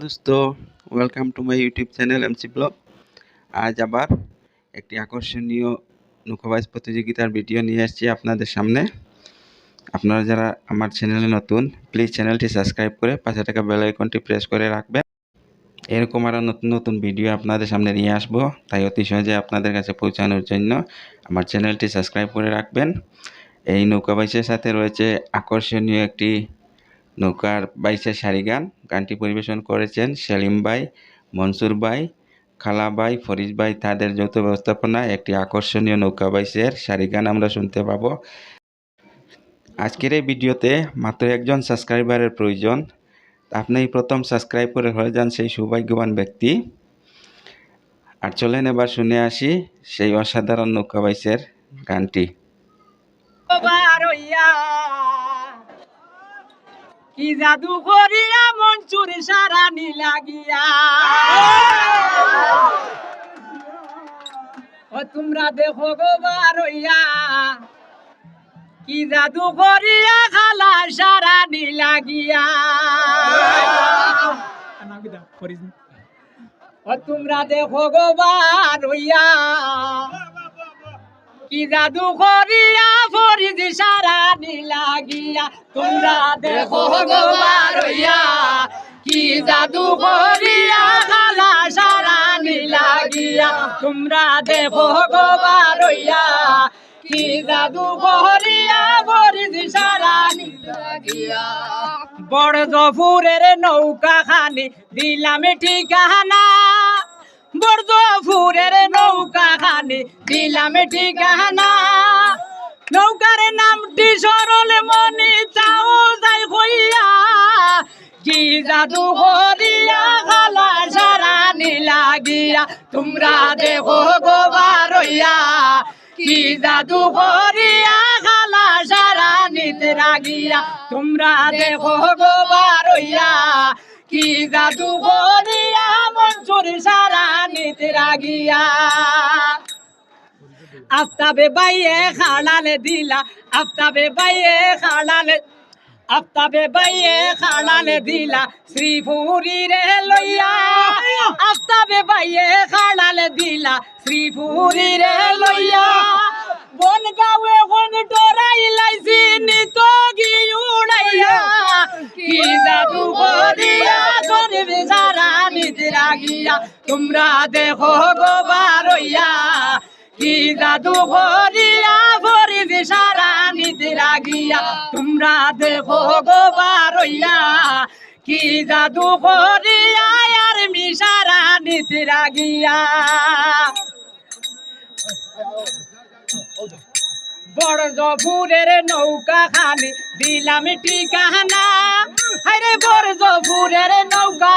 দোস্ত welcome to my YouTube channel MC blog আজ আবার একটি আকর্ষণীয় নৌকাবাজ প্রতিযোগিতার ভিডিও নিয়ে আসছি আপনাদের সামনে। আপনারা যারা আমার চ্যানেলে নতুন প্লিজ চ্যানেলটি সাবস্ক্রাইব করে পাশে থাকা বেল আইকনটি প্রেস করে রাখবেন। এরকম আরও নতুন নতুন ভিডিও আপনাদের সামনে নিয়ে আসব। তাই অতি সহজে আপনাদের কাছে পৌঁছানোর জন্য আমার চ্যানেলটি সাবস্ক্রাইব করে রাখবেন। এই নৌকাবাইসের সাথে রয়েছে আকর্ষণীয় একটি নৌকার বাইশের সারি গান গানটি পরিবেশন করেছেন সেলিম ভাই, মনসুর ভাই, খালা ভাই, ফরিজ ভাই, তাদের যৌথ ব্যবস্থাপনায় একটি আকর্ষণীয় নৌকা বাইশের সারি গান আমরা শুনতে পাবো। আজকের এই ভিডিওতে মাত্র একজন সাবস্ক্রাইবারের প্রয়োজন। আপনি প্রথম সাবস্ক্রাইব করে হয়ে যান সেই সৌভাগ্যবান ব্যক্তি। আর চলেন এবার শুনে আসি সেই অসাধারণ নৌকা বাইশের গানটি। কি জাদু করিয়া মঞ্চুর সারা লাগিয়া ও তোমরা দেখো গো বারইয়া, কি জাদু করিয়া খালা সারা লাগিয়া ও তোমরা দেখো গো বারইয়া কি জাদু করিয়া ফরিদ সারা লাগিয়া? তোমরা দেখো গোবার হইয়া, কি জাদু করিয়া খালা সারা লাগিয়া? তোমরা দেখো গোবার কি জাদু করিয়া ফরিদ সারা লাগিয়া? বড় জফুরের নৌকা খানি দিলাম ঠিকানা। বর্জফুরের নৌকা খানি দিলাম ঠিকানা। নৌকার নামটি সরল মনি চাও যাই হইয়া। কি জাদু করিয়া খালা সারা লাগিয়া। তোমরা দেখো গোবার হইয়া। কি জাদু করিয়া খালা সারা নিতে লাগিয়া তোমরা দেখো গোবার হইয়া। কি জাদু করিয়া মঞ্জুর সারা লাগিয়া আফতাবে বাইয়ে খালালে দিলা, আফতাবে বাইয়ে খালালে আফতাবে বাইয়ে খালালে দিলা, শ্রীপুরি রে লইয়া। আফতাবে বাইয়ে খালালে দিলা, শ্রীপুরি রে লইয়া। বন লাগিয়া তোমরা দেখো গোবারইয়া কি জাদু করিয়া গরিব সারা নিতে লাগিয়া তোমরা দেখো গোবারইয়া কি জাদু করিয়া আর মিশারা নিতে লাগিয়া বড় জফুরের নৌকা খানি দিলাম ঠিকানা। আরে বড় জফুরের নৌকা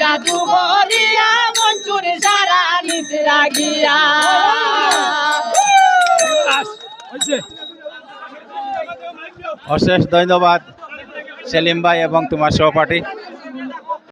জাদু করিয়া মঞ্জুর সারা নিতে অশেষ ধন্যবাদ সেলিম ভাই এবং তোমার সহপাঠী।